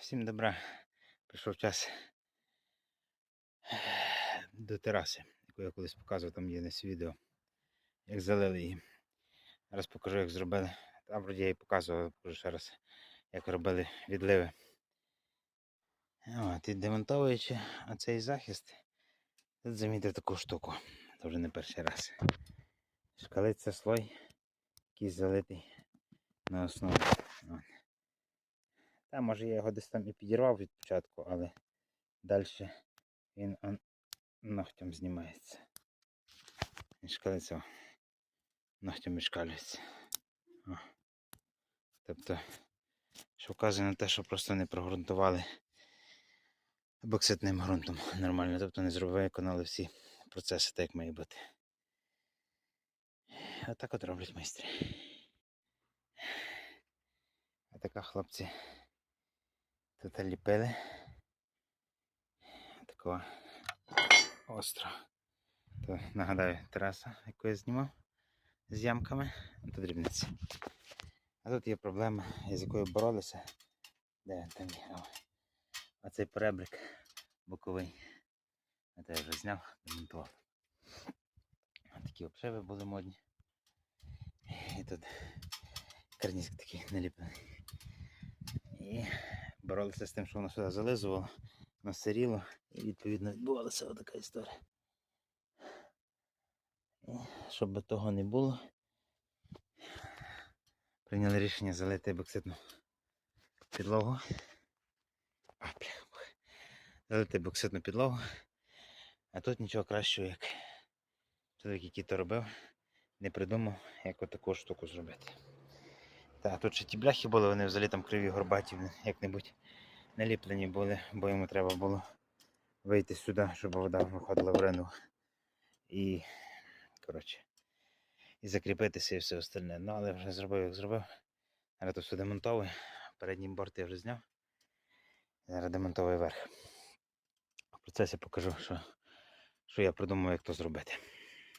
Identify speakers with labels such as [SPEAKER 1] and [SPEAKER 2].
[SPEAKER 1] Всім добра. Прийшов час до тераси, яку я колись показував, там є десь відео, як залили її. Зараз покажу, як зробили. Там вроді я і показував, покажу ще раз, як робили відливи. От, і демонтовуючи оцей захист, тут замітив таку штуку. Це вже не перший раз. Шкалиться слой, який залитий на основі. Та може я його десь там і підірвав від початку, але далі він он, ногтем знімається. О, ногтем відшкалюється. О. Тобто, що вказує на те, що просто не прогрунтували бокситним ґрунтом нормально. Тобто не зробили, виконали всі процеси так, як має бути. Отак от роблять майстри. А така хлопці тут ліпили. Такого остро. То нагадаю, тераса, яку я знімав з ямками. Тут дрібниці. А тут є проблема, з якою боролися. Де він там є? Оцей перебрик боковий. Це я вже зняв, демонтував. Такі обшиви були модні. І тут карнізк такий наліплений. Боролися з тим, що воно сюди зализувало, насиріло, і відповідно відбувалася отака історія. І щоб того не було, прийняли рішення залити бокситну підлогу. А, залити бокситну підлогу. А тут нічого кращого, як чоловік, який то робив, не придумав, як отаку штуку зробити. Так, тут ще ті бляхи були, вони взагалі там криві горбаті, як-небудь наліплені були, бо йому треба було вийти сюди, щоб вода виходила в рену. І, коротше, і закріпитися і все остальне. Ну, але вже зробив, як зробив. Зараз то все демонтовую. Передній борт вже зняв. Зараз демонтовую верх. В процесі покажу, що, що я придумав, як то зробити.